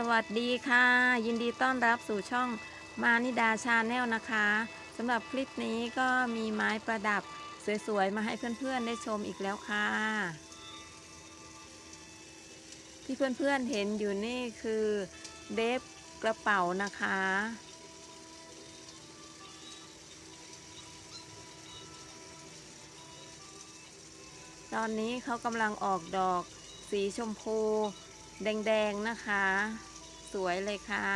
สวัสดีค่ะ ยินดีต้อนรับสู่ช่องมานิดาชาแนลนะคะสำหรับคลิปนี้ก็มีไม้ประดับสวยๆ มาให้เพื่อนๆได้ชมอีกแล้วค่ะ ที่เพื่อนๆเห็นอยู่นี่คือเดฟกระเป๋านะคะ ตอนนี้เขากำลังออกดอกสีชมพู แดงๆนะคะ สวยเลยค่ะ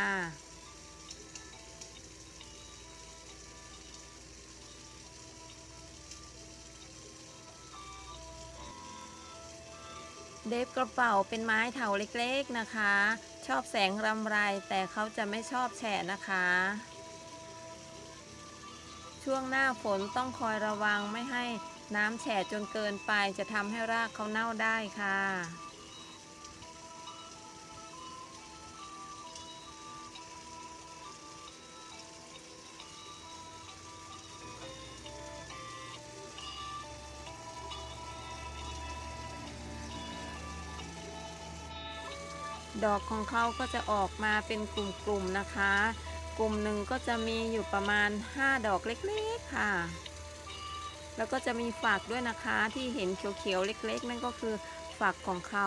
เดฟกระเป๋าเป็นไม้เถาเล็กๆนะคะ ชอบแสงรำไรแต่เขาจะไม่ชอบแฉะนะคะ ช่วงหน้าฝนต้องคอยระวังไม่ให้น้ำแฉะจนเกินไปจะทำให้รากเขาเน่าได้ค่ะ ดอกของเขาก็จะออกมาเป็นกลุ่มๆนะคะ กลุ่มหนึ่งก็จะมีอยู่ประมาณ 5 ดอกเล็กๆค่ะ แล้วก็จะมีฝักด้วยนะคะที่เห็นเขียวๆเล็ก ๆ นั่นก็คือฝักของเขา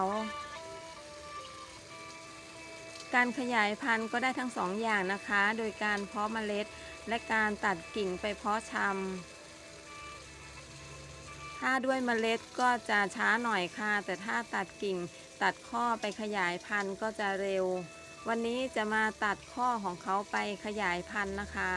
การขยายพันธุ์ก็ได้ทั้งสองอย่างนะคะ โดยการเพาะเมล็ดและการตัดกิ่งไปเพาะชำ ถ้าด้วยเมล็ดก็จะช้าหน่อยค่ะ แต่ถ้าตัดกิ่งตัดข้อไปขยายพันธุ์ก็จะเร็ว วันนี้จะมาตัดข้อของเขาไปขยายพันธุ์นะคะ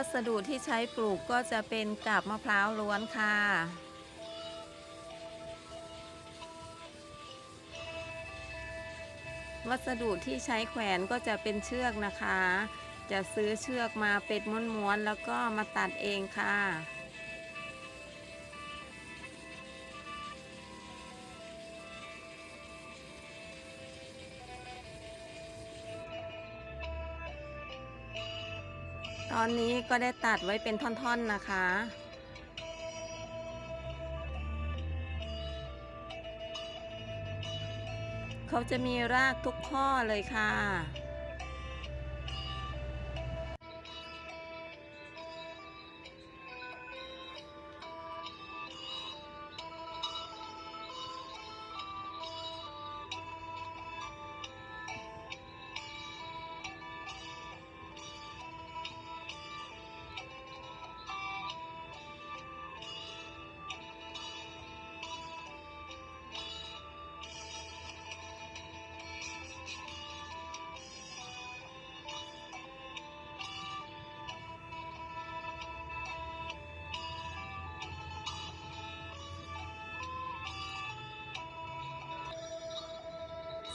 วัสดุที่ใช้ปลูกก็จะเป็นกาบมะพร้าวล้วนค่ะ วัสดุที่ใช้แขวนก็จะเป็นเชือกนะคะ จะซื้อเชือกมาเป็นม้วนๆแล้วก็มาตัดเองค่ะ ตอนนี้ก็ได้ตัดไว้เป็นท่อนๆนะคะ เขาจะมีรากทุกข้อเลยค่ะ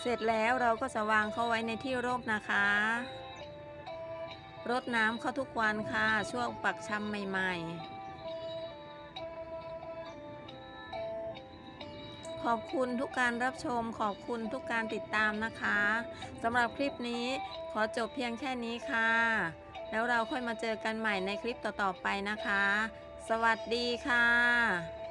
เสร็จแล้วเราก็จะวางเขาไว้ในที่ร่มนะคะ รดน้ำเขาทุกวันค่ะ ช่วงปักชำใหม่ๆ ขอบคุณทุกการรับชม ขอบคุณทุกการติดตามนะคะสำหรับคลิปนี้ขอจบเพียงแค่นี้ค่ะ แล้วเราค่อยมาเจอกันใหม่ในคลิปต่อๆไปนะคะ สวัสดีค่ะ